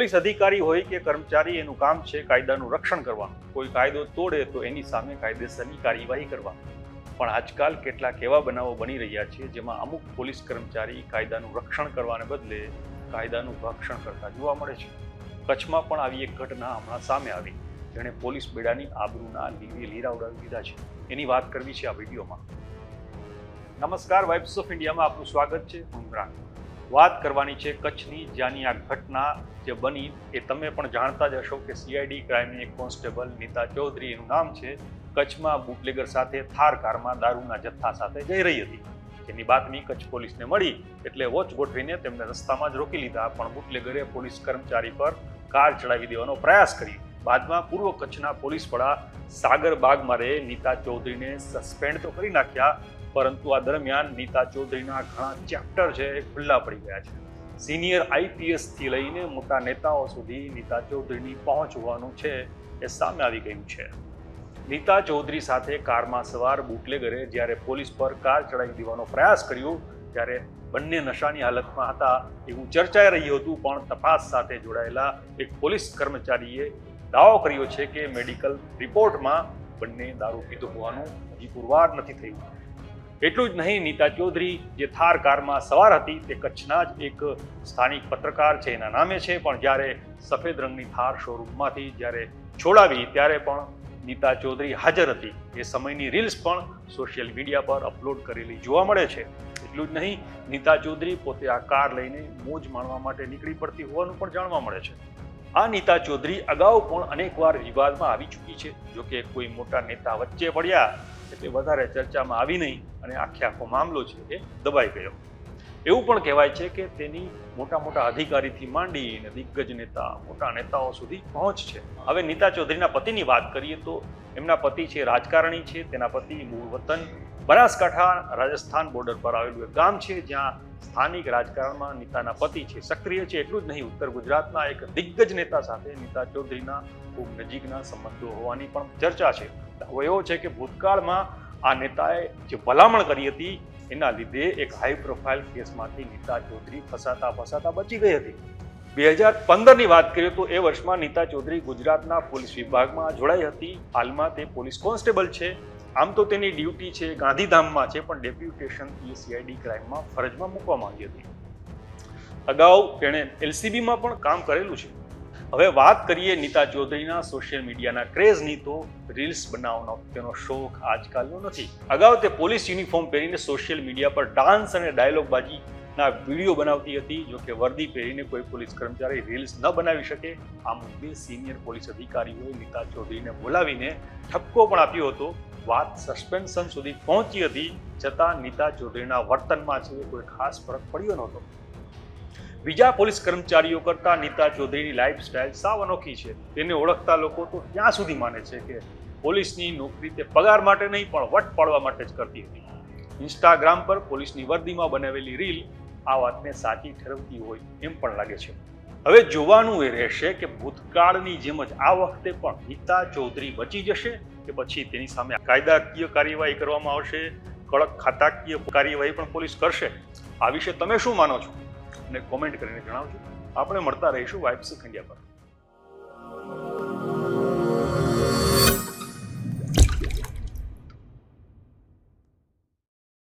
Police અધિકારી હોય કે કર્મચારી, એનું કામ છે કાયદાનું રક્ષણ કરવાનું. કોઈ કાયદો તોડે તો એની સામે કાયદેસરની કાર્યવાહી કરવા પણ આજકાલ કેટલાક એવા બનાવો બની રહ્યા છે જેમાં અમુક પોલીસ કર્મચારી કાયદાનું રક્ષણ કરવાને બદલે કાયદાનું ભક્ષણ કરતા જોવા મળે છે. કચ્છમાં પણ આવી એક ઘટના હમણાં સામે આવી. જેણે પોલીસ બેડાની આબરૂના લીરે લીરા ઉડાવી દીધા છે. એની વાત કરવી છે આ વિડીયોમાં. નમસ્કાર વાઇબ્સ ઓફ ઇન્ડિયામાં આપનું સ્વાગત છે. હું ઇમરાન વાત કરવાની છે કચ્છની. જ્યાંની આ ઘટના જે બની એ તમે પણ જાણતા જ હશો કે સીઆઈડી ક્રાઇમની એક કોન્સ્ટેબલ નીતા ચૌધરી એનું નામ છે. કચ્છમાં બુટલેગર સાથે થાર કારમાં દારૂના જથ્થા સાથે જઈ રહી હતી. જેની બાતમી કચ્છ પોલીસને મળી એટલે વોચ ગોઠવીને તેમને રસ્તામાં જ રોકી લીધા. પણ બુટલેગરે પોલીસ કર્મચારી પર કાર ચડાવી દેવાનો પ્રયાસ કર્યો. બાદમાં પૂર્વ કચ્છના પોલીસ વડા સાગર બાગમારે નીતા ચૌધરીને સસ્પેન્ડ તો કરી નાખ્યા, પરંતુ આ દરમિયાન નીતા ચૌધરીના ઘણા ચેપ્ટર છે એ ખુલ્લા પડી ગયા છે. સિનિયર આઈપીએસથી લઈને મોટા નેતાઓ સુધી નીતા ચૌધરીની પહોંચ હોવાનું છે એ સામે આવી ગયું છે. નીતા ચૌધરી સાથે કારમાં સવાર બુટલેગરે જ્યારે પોલીસ પર કાર ચડાવી દેવાનો પ્રયાસ કર્યો, ત્યારે બંને નશાની હાલતમાં હતા એવું ચર્ચાઈ રહ્યું હતું, પણ તપાસ સાથે જોડાયેલા એક પોલીસ કર્મચારીએ દાવો કર્યો છે કે મેડિકલ રિપોર્ટમાં બંને દારૂ પીધો હોવાનું હજી પુરવાર નથી થયું. એટલું જ નહીં, નીતા ચૌધરી જે થાર કારમાં સવાર હતી તે કચ્છના જ એક સ્થાનિક પત્રકાર છે, એના નામે છે, પણ જ્યારે સફેદ રંગની થાર શોરૂમમાંથી જ્યારે છોડાવી ત્યારે પણ નીતા ચૌધરી હાજર હતી. એ સમયની રીલ્સ પણ સોશિયલ મીડિયા પર અપલોડ કરેલી જોવા મળે છે. એટલું જ નહીં, નીતા ચૌધરી પોતે આ કાર લઈને મોજ માણવા માટે નીકળી પડતી હોવાનું પણ જાણવા મળે છે. આ નીતા ચૌધરી અગાઉ પણ અનેકવાર વિવાદમાં આવી ચૂકી છે. જો કે કોઈ મોટા નેતા વચ્ચે પડ્યા એટલે વધારે ચર્ચામાં આવી નહીં અને આખે આખો મામલો છે એ દબાઈ ગયો. એવું પણ કહેવાય છે કે તેની મોટા મોટા અધિકારીથી માંડીને દિગ્ગજ નેતા, મોટા નેતાઓ સુધી પહોંચ છે. હવે નીતા ચૌધરીના પતિની વાત કરીએ તો એમના પતિ છે રાજકારણી છે, તેના પતિ મૂળ વતન બનાસકાંઠા રાજસ્થાન બોર્ડર પર આવેલું એક ગામ છે, જ્યાં સ્થાનિક રાજકારણમાં નીતાના પતિ છે. સક્રિય છે એટલું જ નહીં, ઉત્તર ગુજરાતના એક દિગ્ગજ નેતા સાથે નીતા ચૌધરીના ખૂબ નજીકના સંબંધો હોવાની પણ ચર્ચા છે. દાવો એવો છે કે ભૂતકાળમાં આ નેતાએ જે ભલામણ કરી હતી, એના લીધે એક હાઈ પ્રોફાઇલ કેસમાંથી નીતા ચૌધરી ફસાતા ફસાતા બચી ગઈ હતી. બે હજાર પંદરની વાત કરીએ તો એ વર્ષમાં નીતા ચૌધરી ગુજરાતના પોલીસ વિભાગમાં જોડાઈ હતી. હાલમાં તે પોલીસ કોન્સ્ટેબલ છે. આમ તો તેની ડ્યુટી છે, ગાંધીધામમાં છે, પણ ડેપ્યુટેશન એ સીઆઈડી ક્રાઇમમાં ફરજમાં મૂકવામાં આવી હતી. અગાઉ તેણે એલસીબીમાં પણ કામ કરેલું છે. હવે વાત કરીએ નીતા ચૌધરીના સોશિયલ મીડિયાના ક્રેઝની તો રીલ્સ બનાવવાનો તેનો શોખ આજકાલનો નથી. અગાઉ તે પોલીસ યુનિફોર્મ પહેરીને સોશિયલ મીડિયા પર ડાન્સ અને ડાયલોગબાજીના વીડિયો બનાવતી હતી. જો કે વર્દી પહેરીને કોઈ પોલીસ કર્મચારી રીલ્સ ન બનાવી શકે, આ મુદ્દે સિનિયર પોલીસ અધિકારીઓએ નીતા ચૌધરીને બોલાવીને ઠપકો પણ આપ્યો હતો. વાત સસ્પેન્શન સુધી પહોંચી હતી, છતાં નીતા ચૌધરીના વર્તનમાં છે, કોઈ ખાસ ફરક પડ્યો નહોતો. બીજા પોલીસ કર્મચારીઓ કરતા નીતા ચૌધરીની લાઈફસ્ટાઈલ સાવ અનોખી છે. તેને ઓળખતા લોકો તો ત્યાં સુધી માને છે કે પોલીસની નોકરી તે પગાર માટે નહીં, પણ વટ પાડવા માટે જ કરતી હતી. ઇન્સ્ટાગ્રામ પર પોલીસની વર્દીમાં બનાવેલી રીલ આ વાતને સાચી ઠેરવતી હોય એમ પણ લાગે છે. હવે જોવાનું એ રહેશે કે ભૂતકાળની જેમ જ આ વખતે પણ ગીતા ચૌધરી બચી જશે કે પછી તેની સામે કાયદાકીય કાર્યવાહી કરવામાં આવશે, કડક ખાતાકીય કાર્યવાહી પણ પોલીસ કરશે. આ વિશે તમે શું માનો છો? અને કોમેન્ટ કરીને જણાવજો. આપણે મળતા રહીશું વાઇબ્સ ખંડિયા પર.